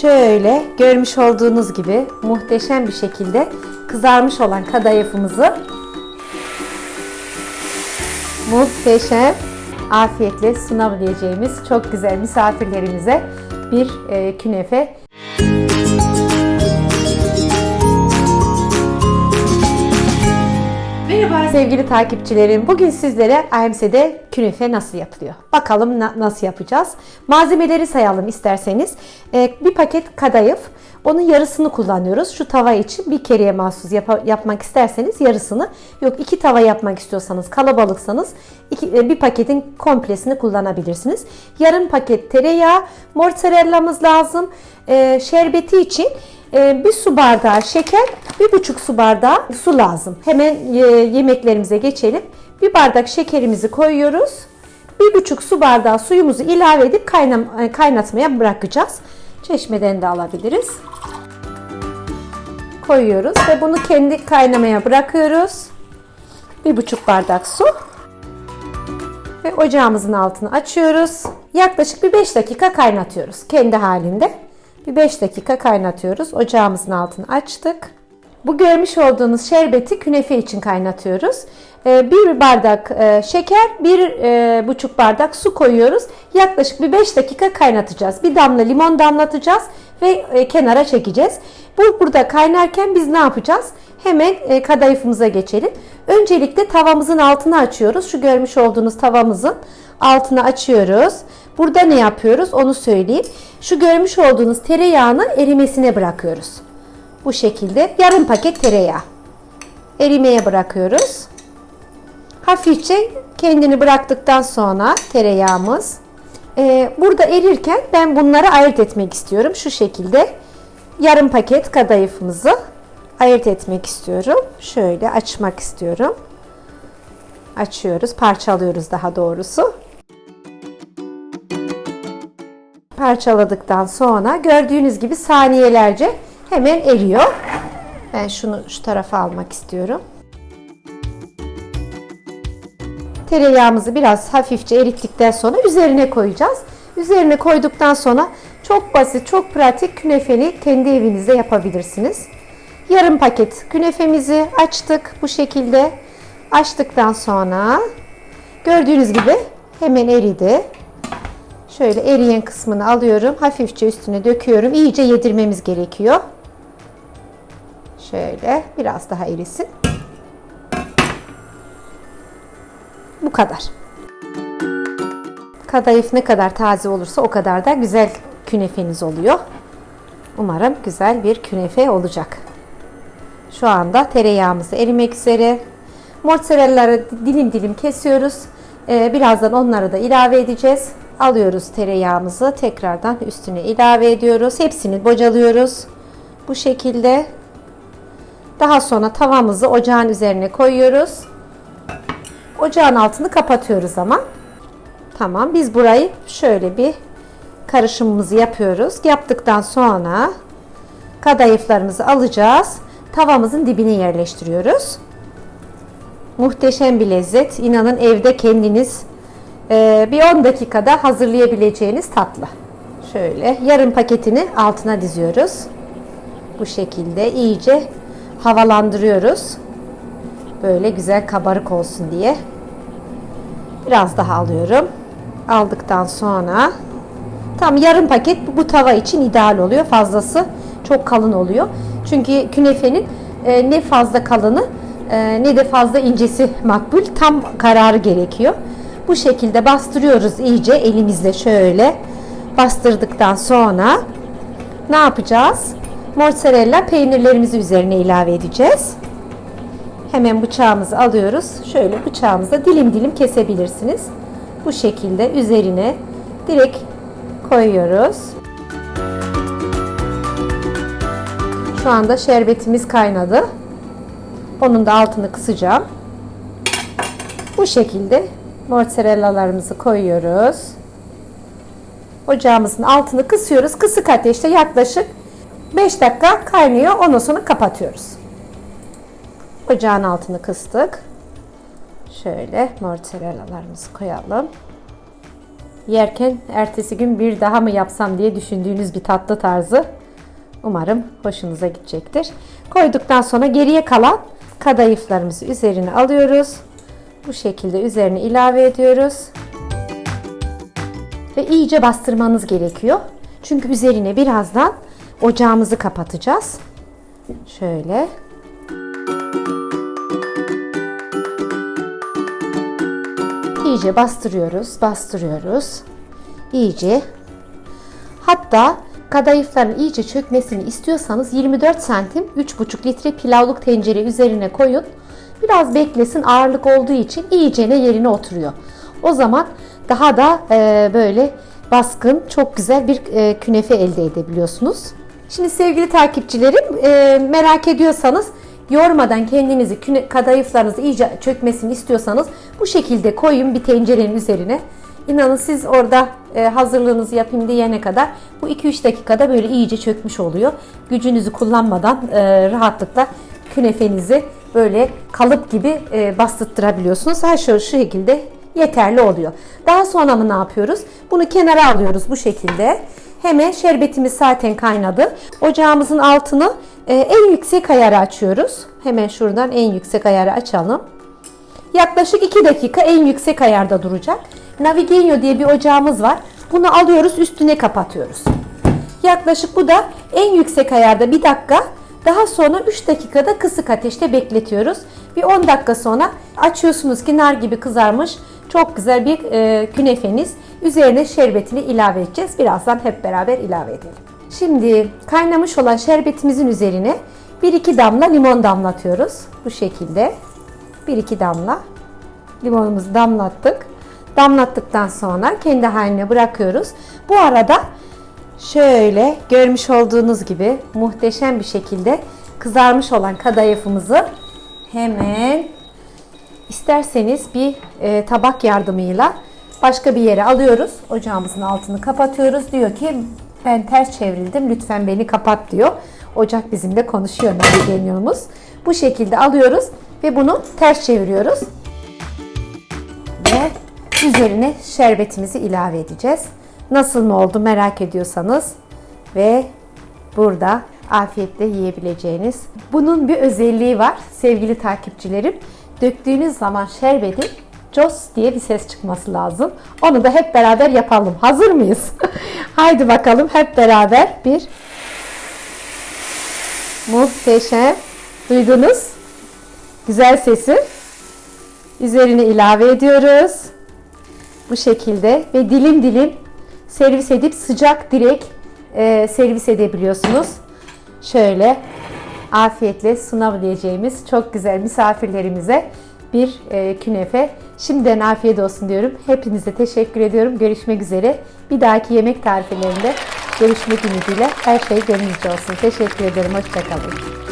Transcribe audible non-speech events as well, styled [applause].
Şöyle görmüş olduğunuz gibi muhteşem bir şekilde kızarmış olan kadayıfımızı muhteşem afiyetle sunabileceğimiz çok güzel misafirlerimize bir e, künefe sevgili takipçilerim. Bugün sizlere AMS'de künefe nasıl yapılıyor? Bakalım na- nasıl yapacağız? Malzemeleri sayalım isterseniz. Ee, bir paket kadayıf. Onun yarısını kullanıyoruz. Şu tava için bir kereye mahsus yapa- yapmak isterseniz yarısını. Yok iki tava yapmak istiyorsanız kalabalıksanız iki, e, bir paketin komplesini kullanabilirsiniz. Yarım paket tereyağı, mozzarellamız lazım. Ee, şerbeti için ee, bir su bardağı şeker, bir buçuk su bardağı su lazım. Hemen e, yemeklerimize geçelim. Bir bardak şekerimizi koyuyoruz. Bir buçuk su bardağı suyumuzu ilave edip kaynam, e, kaynatmaya bırakacağız. Çeşmeden de alabiliriz. Koyuyoruz ve bunu kendi kaynamaya bırakıyoruz. Bir buçuk bardak su. Ve ocağımızın altını açıyoruz. Yaklaşık bir 5 dakika kaynatıyoruz kendi halinde. Bir 5 dakika kaynatıyoruz. Ocağımızın altını açtık. Bu görmüş olduğunuz şerbeti künefe için kaynatıyoruz. Ee, Bir bardak e, şeker, bir e, buçuk bardak su koyuyoruz. Yaklaşık bir 5 dakika kaynatacağız. Bir damla limon damlatacağız ve e, kenara çekeceğiz. Bu burada kaynarken biz ne yapacağız? Hemen kadayıfımıza geçelim. Öncelikle tavamızın altını açıyoruz. Şu görmüş olduğunuz tavamızın altını açıyoruz. Burada ne yapıyoruz onu söyleyeyim. Şu görmüş olduğunuz tereyağını erimesine bırakıyoruz. Bu şekilde yarım paket tereyağı. Erimeye bırakıyoruz. Hafifçe kendini bıraktıktan sonra tereyağımız. Ee, burada erirken ben bunları ayırt etmek istiyorum. Şu şekilde yarım paket kadayıfımızı ayırt etmek istiyorum. Şöyle açmak istiyorum. Açıyoruz, parçalıyoruz daha doğrusu. Parçaladıktan sonra gördüğünüz gibi saniyelerce hemen eriyor. Ben şunu şu tarafa almak istiyorum. Tereyağımızı biraz hafifçe erittikten sonra üzerine koyacağız. Üzerine koyduktan sonra çok basit, çok pratik künefeni kendi evinizde yapabilirsiniz. Yarım paket künefemizi açtık bu şekilde. Açtıktan sonra gördüğünüz gibi hemen eridi. Şöyle eriyen kısmını alıyorum. Hafifçe üstüne döküyorum. İyice yedirmemiz gerekiyor. Şöyle biraz daha erisin. Bu kadar. Kadayıf ne kadar taze olursa o kadar da güzel künefeniz oluyor. Umarım güzel bir künefe olacak. Şu anda tereyağımız erimek üzere. Mozzarella'ları dilim dilim kesiyoruz. Ee, birazdan onları da ilave edeceğiz. Alıyoruz tereyağımızı tekrardan üstüne ilave ediyoruz. Hepsini bocalıyoruz. Bu şekilde. Daha sonra tavamızı ocağın üzerine koyuyoruz. Ocağın altını kapatıyoruz ama. Tamam biz burayı şöyle bir karışımımızı yapıyoruz. Yaptıktan sonra kadayıflarımızı alacağız. Tavamızın dibine yerleştiriyoruz. Muhteşem bir lezzet. İnanın evde kendiniz e, bir 10 dakikada hazırlayabileceğiniz tatlı. Şöyle yarım paketini altına diziyoruz. Bu şekilde iyice havalandırıyoruz. Böyle güzel kabarık olsun diye. Biraz daha alıyorum. Aldıktan sonra tam yarım paket bu, tava için ideal oluyor. Fazlası çok kalın oluyor. Çünkü künefenin e, ne fazla kalını e, ne de fazla incesi makbul. Tam kararı gerekiyor. Bu şekilde bastırıyoruz iyice elimizle şöyle bastırdıktan sonra ne yapacağız? Mozzarella peynirlerimizi üzerine ilave edeceğiz. Hemen bıçağımızı alıyoruz. Şöyle bıçağımızla dilim dilim kesebilirsiniz. Bu şekilde üzerine direkt koyuyoruz. Şu anda şerbetimiz kaynadı. Onun da altını kısacağım. Bu şekilde mozzarella'larımızı koyuyoruz. Ocağımızın altını kısıyoruz. Kısık ateşte yaklaşık 5 dakika kaynıyor. Ondan sonra kapatıyoruz. Ocağın altını kıstık. Şöyle mozzarella'larımızı koyalım. yerken ertesi gün bir daha mı yapsam diye düşündüğünüz bir tatlı tarzı. Umarım hoşunuza gidecektir. Koyduktan sonra geriye kalan kadayıflarımızı üzerine alıyoruz. Bu şekilde üzerine ilave ediyoruz. Ve iyice bastırmanız gerekiyor. Çünkü üzerine birazdan ocağımızı kapatacağız. Şöyle. İyice bastırıyoruz, bastırıyoruz. İyice. Hatta kadayıfların iyice çökmesini istiyorsanız 24 santim 3,5 litre pilavlık tencere üzerine koyun. Biraz beklesin ağırlık olduğu için iyicene yerine oturuyor. O zaman daha da e, böyle baskın, çok güzel bir e, künefe elde edebiliyorsunuz. Şimdi sevgili takipçilerim e, merak ediyorsanız yormadan kendinizi kadayıflarınızı iyice çökmesini istiyorsanız bu şekilde koyun bir tencerenin üzerine. İnanın siz orada e, hazırlığınızı yapayım diyene kadar bu 2-3 dakikada böyle iyice çökmüş oluyor. Gücünüzü kullanmadan e, rahatlıkla künefenizi böyle kalıp gibi e, bastırtırabiliyorsunuz. Her şey şu şekilde yeterli oluyor. Daha sonra mı ne yapıyoruz? Bunu kenara alıyoruz bu şekilde. Hemen şerbetimiz zaten kaynadı. Ocağımızın altını e, en yüksek ayarı açıyoruz. Hemen şuradan en yüksek ayarı açalım. Yaklaşık 2 dakika en yüksek ayarda duracak. Navigenio diye bir ocağımız var. Bunu alıyoruz üstüne kapatıyoruz. Yaklaşık bu da en yüksek ayarda 1 dakika. Daha sonra 3 dakikada kısık ateşte bekletiyoruz. Bir 10 dakika sonra açıyorsunuz ki nar gibi kızarmış çok güzel bir e, künefeniz. Üzerine şerbetini ilave edeceğiz. Birazdan hep beraber ilave edelim. Şimdi kaynamış olan şerbetimizin üzerine 1-2 damla limon damlatıyoruz. Bu şekilde 1-2 damla limonumuzu damlattık. Damlattıktan sonra kendi haline bırakıyoruz. Bu arada şöyle görmüş olduğunuz gibi muhteşem bir şekilde kızarmış olan kadayıfımızı hemen isterseniz bir e, tabak yardımıyla başka bir yere alıyoruz. Ocağımızın altını kapatıyoruz. Diyor ki ben ters çevrildim lütfen beni kapat diyor. Ocak bizimle konuşuyor navigasyonumuz. Bu şekilde alıyoruz ve bunu ters çeviriyoruz. Ve üzerine şerbetimizi ilave edeceğiz. Nasıl mı oldu merak ediyorsanız ve burada afiyetle yiyebileceğiniz. Bunun bir özelliği var sevgili takipçilerim. Döktüğünüz zaman şerbetin Jos diye bir ses çıkması lazım. Onu da hep beraber yapalım. Hazır mıyız? [laughs] Haydi bakalım hep beraber bir muhteşem duydunuz. Güzel sesi. Üzerine ilave ediyoruz. Bu şekilde ve dilim dilim servis edip sıcak direkt e, servis edebiliyorsunuz. Şöyle afiyetle sunabileceğimiz çok güzel misafirlerimize bir e, künefe. Şimdiden afiyet olsun diyorum. Hepinize teşekkür ediyorum. Görüşmek üzere. Bir dahaki yemek tariflerinde görüşmek ümidiyle her şey gönlünüzce olsun. Teşekkür ederim. Hoşçakalın.